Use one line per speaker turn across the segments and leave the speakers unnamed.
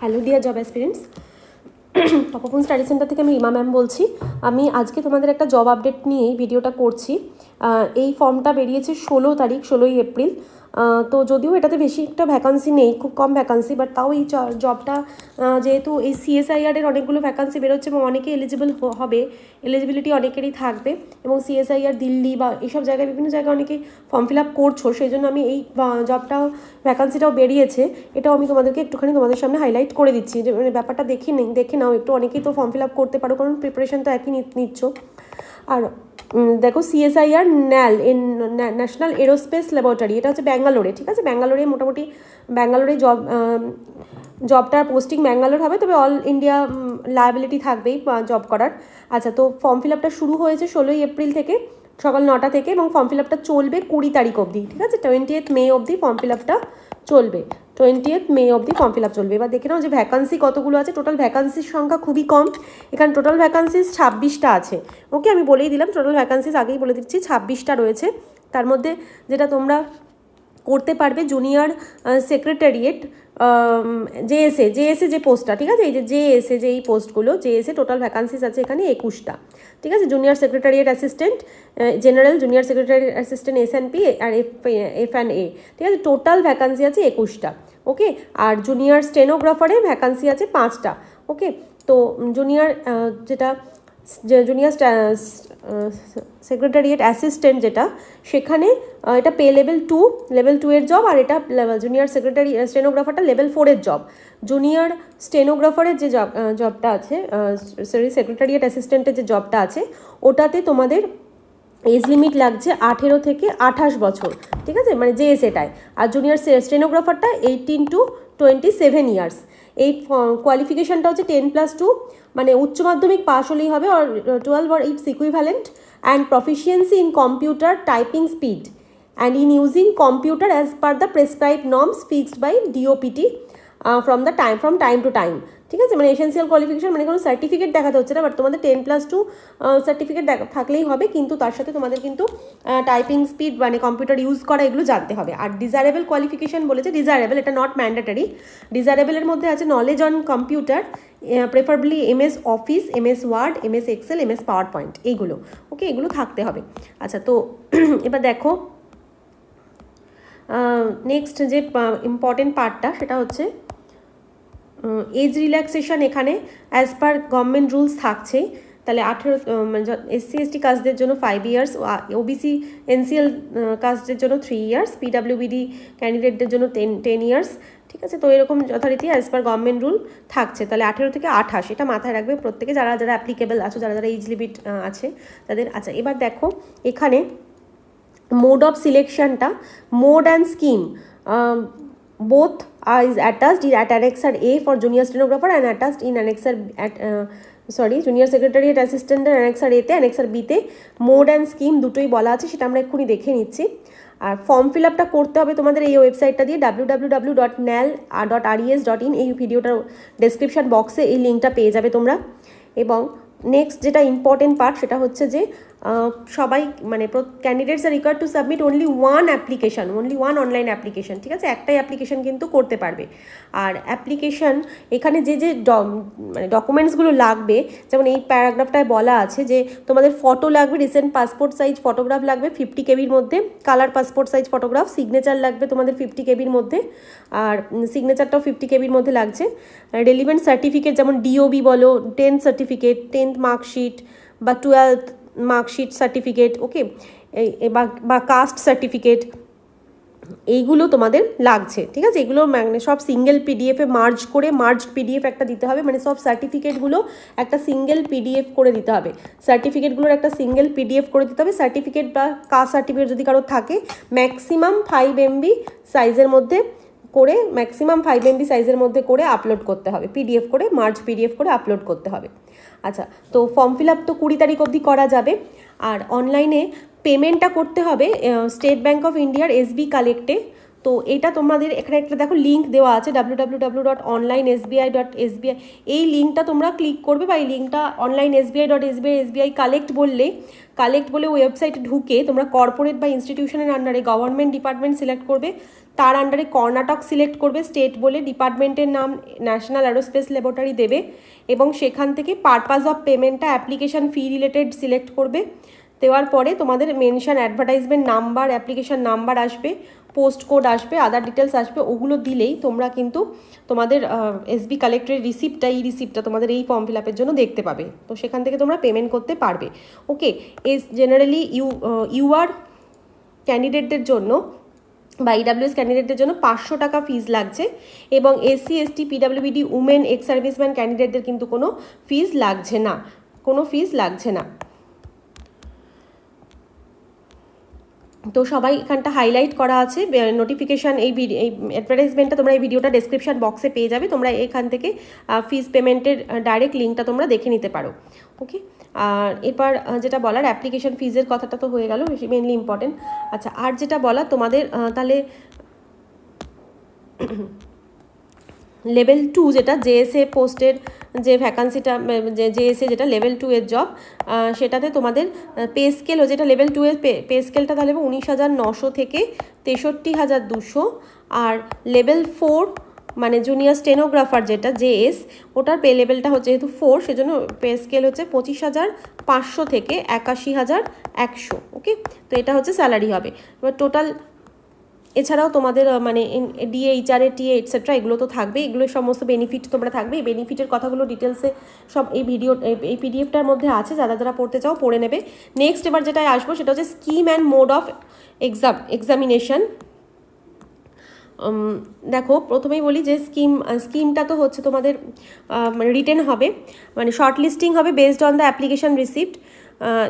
Hello dear job aspirants টপপন study centre থেকে আমি রিমা ম্যাম বলছি। আমি আজকে তোমাদের একটা জব আপডেট নিয়েই ভিডিওটা করছি। এই ফর্মটা বেরিয়েছে ষোলো তারিখ, ষোলোই এপ্রিল। তো যদিও এটাতে বেশি একটা ভ্যাকান্সি নেই, খুব কম ভ্যাকান্সি বাট তাও এই জবটা যেহেতু এই সিএসআইআর এর অনেকগুলো ভ্যাকান্সি বেরোচ্ছে এবং অনেকে এলিজিবল হবে এলিজিবিলিটি অনেকেরই থাকবে এবং সিএসআইআর দিল্লি বা এইসব জায়গায় বিভিন্ন জায়গায় অনেকে ফর্ম ফিল আপ করছ সেই জন্য আমি এই জবটাও ভ্যাকান্সিটাও বেরিয়েছে। এটাও আমি তোমাদেরকে একটুখানি তোমাদের সামনে হাইলাইট করে দিচ্ছি মানে ব্যাপারটা দেখে নেই দেখে নাও, একটু অনেকেই তো ফর্ম ফিল আপ করতে পারো, কারণ প্রিপারেশন তো একই নিচ্ছ। আর দেখো CSIR NAL in national aerospace laboratory এটা হচ্ছে ব্যাঙ্গালোরে, ঠিক আছে? ব্যাঙ্গালোরে মোটামুটি, ব্যাঙ্গালোরে জব জবটার পোস্টিং ব্যাঙ্গালোর হবে, তবে অল ইন্ডিয়া লায়াবিলিটি থাকবেই জব করার। আচ্ছা তো ফর্ম ফিল আপটা শুরু হয়েছে ষোলোই এপ্রিল থেকে, সকাল নটা থেকে, এবং ফর্ম ফিল আপটা চলবে কুড়ি তারিখ অবধি, ঠিক আছে? টোয়েন্টি এইথ মে অবধি ফর্ম ফিল আপটা চলবে। টোয়েন্টি এইথ মে অবধি ফর্ম ফিল আপ চলবে। এবার দেখে নাও যে ভ্যাকান্সি কতগুলো আছে। টোটাল ভ্যাকান্সির সংখ্যা খুবই কম। এখানে টোটাল ভ্যাকান্সিস ছাব্বিশটা আছে। ওকে আমি বলেই দিলাম টোটাল ভ্যাকান্সিস আগেই বলে দিচ্ছি, ছাব্বিশটা রয়েছে। তার মধ্যে যেটা তোমরা করতে পারবে জুনিয়র সেক্রেটারিয়েট জেএসএ জেএসএ যে পোস্টটা ঠিক আছে? এই যে জেএসএ যে এই পোস্টগুলো জেএসএ টোটাল ভ্যাকান্সিস আছে এখানে একুশটা, ঠিক আছে? Junior secretariat assistant general junior secretary assistant S N P R F F and A ঠিক আছে? টোটাল ভ্যাকান্সি আছে একুশটা ওকে আর জুনিয়র স্টেনোগ্রাফারে ভ্যাকান্সি আছে পাঁচটা ওকে তো জুনিয়র যেটা জুনিয়র সেক্রেটারিয়েট অ্যাসিস্ট্যান্ট যেটা, সেখানে এটা pay level two level two এর জব আর এটা জুনিয়র সেক্রেটারি স্টেনোগ্রাফারটা লেভেল ফোরের জব জুনিয়র স্টেনোগ্রাফারের যে জব জবটা আছে সরি সেক্রেটারিয়েট অ্যাসিস্ট্যান্টের যে জবটা আছে, ওটাতে তোমাদের এজ লিমিট লাগছে আঠেরো থেকে আঠাশ বছর, ঠিক আছে? মানে যে সেটাই আর junior স্টেনোগ্রাফারটা eighteen to twenty seven years এই কোয়ালিফিকেশনটা হচ্ছে টেন প্লাস টু মানে উচ্চ মাধ্যমিক পাশ হলেই হবে or twelve R its equivalent and proficiency in computer typing speed and in using computer as per the prescribe norms fixed by DOPT from the time from time to time ঠিক আছে? মানে essential qualification মানে কোনো certificate দেখাতে হচ্ছে না but তোমাদের ten plus two certificate থাকলেই হবে, কিন্তু তার সাথে তোমাদের কিন্তু টাইপিং স্পিড মানে কম্পিউটার ইউজ করা, এগুলো জানতে হবে। আর ডিজারেবল কোয়ালিফিকেশন বলেছে ডিজারেবল এটা নট ম্যান্ডেটারি ডিজারেবলের মধ্যে আছে knowledge on computer preferably M S office M S word M S excel M S power point এইগুলো ওকে এগুলো থাকতে হবে। আচ্ছা তো এবার দেখো নেক্সট যে ইম্পর্টেন্ট পার্টটা সেটা হচ্ছে এজ রিল্যাক্সেশন এখানে অ্যাজ পার গভর্নমেন্ট রুলস থাকছে, তাহলে আঠেরো এসসি এসটি কাস্টদের জন্য ফাইভ ইয়ার্স ওবিসি এনসিএল কাস্টদের জন্য থ্রি ইয়ার্স পিডাব্লিউবিডি ক্যান্ডিডেটদের জন্য টেন টেন ইয়ার্স ঠিক আছে? তো এরকম যথারীতি অ্যাজ পার গভর্নমেন্ট রুল থাকছে, তাহলে আঠেরো থেকে আঠাশ, এটা মাথায় রাখবে প্রত্যেকে, যারা যারা অ্যাপ্লিকেবল আছে, যারা যারা এজ লিমিট আছে, তাদের আচ্ছা এবার দেখো, এখানে mode of সিলেকশনটা mode and scheme both are is attached in at annexer A for junior stenographer and attached in annexer at uh, sorry junior secretariat অ্যাসিস্ট্যান্টের annexure এতে অ্যানেক্সার বিতে মোড অ্যান্ড স্কিম দুটোই বলা আছে সেটা আমরা এক্ষুনি দেখে নিচ্ছি। আর ফর্ম ফিল আপটা করতে হবে তোমাদের এই ওয়েবসাইটটা দিয়ে W W W dot NAL dot RES dot in এই ভিডিওটার ডেসক্রিপশন বক্সে এই লিঙ্কটা পেয়ে যাবে তোমরা। এবং নেক্সট যেটা ইম্পর্টেন্ট পার্ট সেটা হচ্ছে যে সবাই মানে candidates are required to submit only one application only one online application ঠিক আছে? একটাই অ্যাপ্লিকেশন কিন্তু করতে পারবে। আর অ্যাপ্লিকেশন এখানে যে যে মানে ডকুমেন্টসগুলো লাগবে, যেমন এই প্যারাগ্রাফটায় বলা আছে যে, তোমাদের ফটো লাগবে রিসেন্ট পাসপোর্ট সাইজ ফটোগ্রাফ লাগবে ফিফটি কেবির মধ্যে colour passport size photograph signature লাগবে তোমাদের ফিফটি কেবির মধ্যে, আর সিগনেচারটাও ফিফটি কেবির মধ্যে লাগছে। রেলিভেন্ট সার্টিফিকেট যেমন ডিওবি বলো tenth certificate tenth mark sheet বা twelfth mark sheet certificate, okay? বা কাস্ট সার্টিফিকেট, এইগুলো তোমাদের লাগছে, ঠিক আছে? এগুলো মানে সব সিঙ্গেল পিডিএফে মার্জ করে মার্জ পিডিএফ একটা দিতে হবে মানে সব সার্টিফিকেটগুলো একটা সিঙ্গেল পিডিএফ করে দিতে হবে। সার্টিফিকেটগুলোর একটা সিঙ্গেল পিডিএফ করে দিতে হবে, সার্টিফিকেট বা কাস্ট সার্টিফিকেট যদি কারও থাকে ম্যাক্সিমাম ফাইভ এমবি সাইজের মধ্যে করে ম্যাক্সিমাম ফাইভ এমবি সাইজের মধ্যে করে আপলোড করতে হবে। পিডিএফ করে মার্চ পিডিএফ করে আপলোড করতে হবে। আচ্ছা তো ফর্ম ফিল আপ তো কুড়ি তারিখ অবধি করা যাবে। আর অনলাইনে পেমেন্টটা করতে হবে স্টেট ব্যাঙ্ক অফ ইন্ডিয়ার এসবি কালেক্টে তো এটা তোমাদের এখানে একটা দেখো লিঙ্ক দেওয়া আছে ডাব্লিউ ডট অনলাইন ডট এই লিঙ্কটা তোমরা ক্লিক করবে বা এই লিঙ্কটা online SBI dot SBI collect বললে কালেক্ট বলে ওয়েবসাইটে ঢুকে তোমরা কর্পোরেট বা ইনস্টিটিউশনের আন্ডারে গভর্নমেন্ট ডিপার্টমেন্ট সিলেক্ট করবে। তার আন্ডারে কর্ণাটক সিলেক্ট করবে স্টেট বলে ডিপার্টমেন্টের নাম ন্যাশনাল অ্যারোস্পেস ল্যাবরেটরি দেবে এবং সেখান থেকে পারপাস অফ পেমেন্টটা অ্যাপ্লিকেশন ফি রিলেটেড সিলেক্ট করবে। দেওয়ার পরে তোমাদের mention advertisement number application number আসবে পোস্ট কোড আসবে আদার ডিটেলস আসবে, ওগুলো দিলেই তোমরা কিন্তু তোমাদের এসবি কালেক্টরের রিসিপ্টটা এই রিসিপ্টটা তোমাদের এই ফর্ম ফিল আপের জন্য দেখতে পাবে। তো সেখান থেকে তোমরা পেমেন্ট করতে পারবে। Okay as generally U UR ক্যান্ডিডেটদের জন্য বা ইডাব্লিউএস ক্যান্ডিডেটদের জন্য পাঁচশো টাকা ফিজ লাগছে এবং SC ST PWBD women ex serviceman ক্যান্ডিডেটদের কিন্তু কোনো ফিজ লাগছে না। কোনো ফিজ লাগছে না। তো সবাই এখানটা হাইলাইট করা আছে নোটিফিকেশান এই এই অ্যাডভার্টাইজমেন্টটা তোমরা এই ভিডিওটা ডেসক্রিপশন বক্সে পেয়ে যাবে। তোমরা এখান থেকে ফিস পেমেন্টের ডাইরেক্ট লিঙ্কটা তোমরা দেখে নিতে পারো। ওকে আর এরপর যেটা বলার অ্যাপ্লিকেশন ফিজের কথাটা তো হয়ে গেল মেনলি ইম্পর্টেন্ট আচ্ছা আর যেটা বলা তোমাদের তাহলে লেভেল টু যেটা জেএসএ পোস্টের যে ভ্যাকান্সিটা যে জেএসএ যেটা লেভেল টু এর জব সেটাতে তোমাদের পে স্কেল যেটা লেভেল টু এর পে স্কেলটা তাহলে উনিশ হাজার নশো থেকে তেষট্টি হাজার দুশো। আর লেভেল ফোর মানে জুনিয়র স্টেনোগ্রাফার যেটা জেএস ওটার পে লেভেলটা হচ্ছে যেহেতু ফোর সেজন্য পে স্কেল হচ্ছে পঁচিশ হাজার পাঁচশো থেকে একাশি হাজার একশো ওকে তো এটা হচ্ছে স্যালারি হবে। এবার টোটাল এছাড়াও তোমাদের মানে ডিএ এইচআরএ টিএ এটসেট্রা এগুলো তো থাকবে এগুলো সমস্ত বেনিফিট তোমরা থাকবে এই বেনিফিটের কথাগুলো ডিটেলসে সব এই ভিডিও এই পিডিএফটার মধ্যে আছে। যারা যারা পড়তে চাও, পড়ে নেবে। নেক্সট এবার যেটাই আসব, সেটা হচ্ছে scheme and mode of exam examination দেখো, প্রথমেই বলি যে স্কিম স্কিমটা তো হচ্ছে তোমাদের রিটেন হবে। মানে শর্ট লিস্টিং হবে based on the application receipt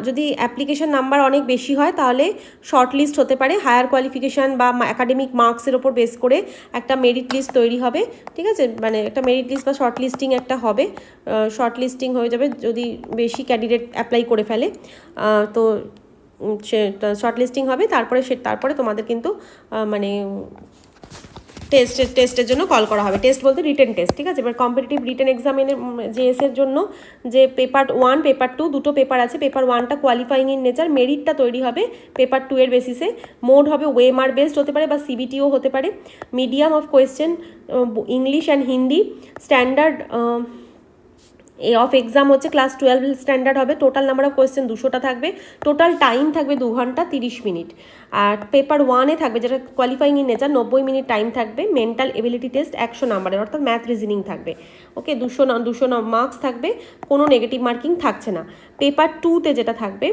যদি অ্যাপ্লিকেশন নাম্বার অনেক বেশি হয়, তাহলে শর্ট লিস্ট হতে পারে। হায়ার কোয়ালিফিকেশান বা অ্যাকাডেমিক মার্কসের ওপর বেস করে একটা মেরিট লিস্ট তৈরি হবে, ঠিক আছে? মানে একটা মেরিট লিস্ট বা শর্ট লিস্টিং একটা হবে। শর্ট লিস্টিং হয়ে যাবে যদি বেশি ক্যান্ডিডেট অ্যাপ্লাই করে ফেলে। তো সে শর্ট লিস্টিং হবে। তারপরে সে তারপরে তোমাদের কিন্তু মানে টেস্টের টেস্টের জন্য কল করা হবে। টেস্ট বলতে রিটেন টেস্ট ঠিক আছে? এবার কম্পিটিটিভ রিটেন এক্সামিনের জেএসের জন্য যে পেপার ওয়ান পেপার টু দুটো পেপার আছে। পেপার ওয়ানটা কোয়ালিফাইং ইন নেচার মেরিটটা তৈরি হবে পেপার টু এর বেসিসে মোড হবে ওয়েমার বেসড হতে পারে বা সিবিটিও হতে পারে। Medium of question English and Hindi standard of exam হচ্ছে ক্লাস টুয়েলভ স্ট্যান্ডার্ড হবে। টোটাল নাম্বার অফ কোয়েশ্চেন দুশোটা থাকবে। টোটাল টাইম থাকবে দু ঘণ্টা তিরিশ মিনিট। আর পেপার ওয়ানে থাকবে যেটা কোয়ালিফাইং ইন নেচার নব্বই মিনিট টাইম থাকবে। মেন্টাল এবিলিটি টেস্ট একশো নাম্বারের অর্থাৎ ম্যাথ রিজনিং থাকবে। ওকে দুশো দুশো মার্কস থাকবে। কোনো নেগেটিভ মার্কিং থাকছে না। পেপার টুতে যেটা থাকবে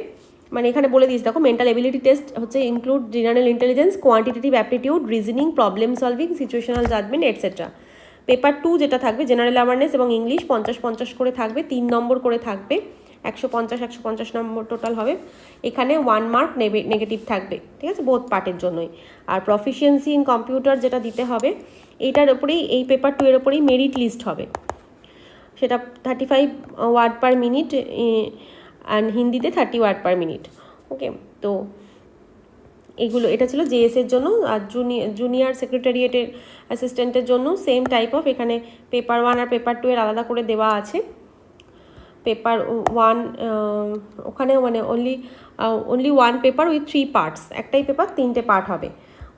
মানে এখানে বলে দিস দেখো মেন্টাল এবিলিটি টেস্ট হচ্ছে include general intelligence quantitative aptitude reasoning problem solving situational judgement etcetera paper two যেটা থাকবে জেনারেল অ্যাওয়ারনেস এবং ইংলিশ পঞ্চাশ পঞ্চাশ করে থাকবে, তিন নম্বর করে থাকবে, একশো পঞ্চাশ একশো পঞ্চাশ নম্বর টোটাল হবে। এখানে ওয়ান মার্ক নেগেটিভ থাকবে, ঠিক আছে? বোধ পার্টের জন্যই। আর প্রফিসিয়েন্সি ইন কম্পিউটার যেটা দিতে হবে এইটার ওপরেই, এই পেপার টু এর ওপরেই মেরিট লিস্ট হবে। সেটা thirty five word per minute and হিন্দিতে thirty word per minute okay তো এগুলো, এটা ছিল জেএসের জন্য আর জুনিয়র জুনিয়র সেক্রেটারিয়েটের অ্যাসিস্ট্যান্টের জন্য সেম টাইপ অফ এখানে পেপার ওয়ান আর পেপার টু এর আলাদা করে দেওয়া আছে। পেপার ওয়ান ওখানে মানে only only one paper with three parts একটাই পেপার তিনটে পার্ট হবে।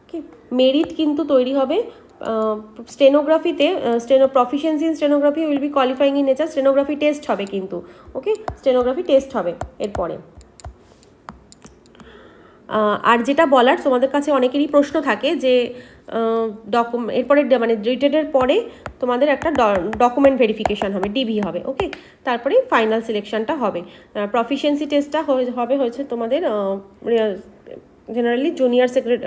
ওকে মেরিট কিন্তু তৈরি হবে স্টেনোগ্রাফিতে steno proficiency in stenography will be qualifying in nature stenography test হবে কিন্তু। ওকে স্টেনোগ্রাফি টেস্ট হবে এরপরে। আর যেটা বলার, তোমাদের কাছে অনেকেরই প্রশ্ন থাকে যে ডকুম এরপরে মানে রিটেডের পরে তোমাদের একটা ডকুমেন্ট ভেরিফিকেশান হবে ডিভি হবে ওকে তারপরে ফাইনাল সিলেকশানটা হবে। প্রফিসিয়েন্সি টেস্টটা হবে হয়েছে তোমাদের জেনারেলি জুনিয়র সেক্রেট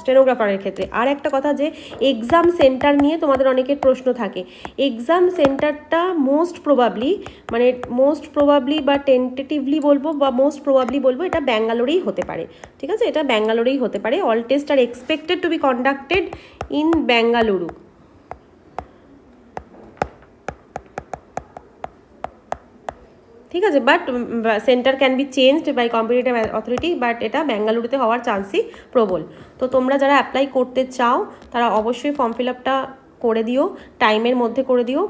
স্টেনোগ্রাফারের ক্ষেত্রে। আর একটা কথা যে এক্সাম সেন্টার নিয়ে তোমাদের অনেকের প্রশ্ন থাকে। এক্সাম সেন্টারটা মোস্ট প্রবাবলি মানে মোস্ট প্রবাবলি বা টেন্টেটিভলি বলব বা মোস্ট প্রবাবলি বলব, এটা ব্যাঙ্গালোরেই হতে পারে। ঠিক আছে? এটা ব্যাঙ্গালোরেই হতে পারে। All test are expected to be conducted in Bengaluru ঠিক আছে? But centre can be changed by competitive authority but এটা বেঙ্গালুরুতে হওয়ার চান্সই প্রবল। তো তোমরা যারা অ্যাপ্লাই করতে চাও, তারা অবশ্যই ফর্ম ফিল আপটা করে দিও টাইমের মধ্যে করে দিও।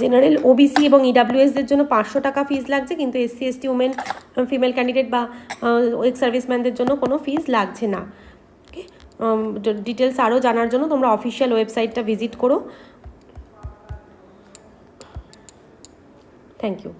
জেনারেল ওবিসি এবং ইডাব্লিউএসদের জন্য পাঁচশো টাকা ফিজ লাগছে, কিন্তু SC ST women female candidate বা এক্স সার্ভিসম্যানদের জন্য কোনো ফিজ লাগছে না। ডিটেলস আরও জানার জন্য তোমরা অফিসিয়াল ওয়েবসাইটটা ভিজিট করো। Thank you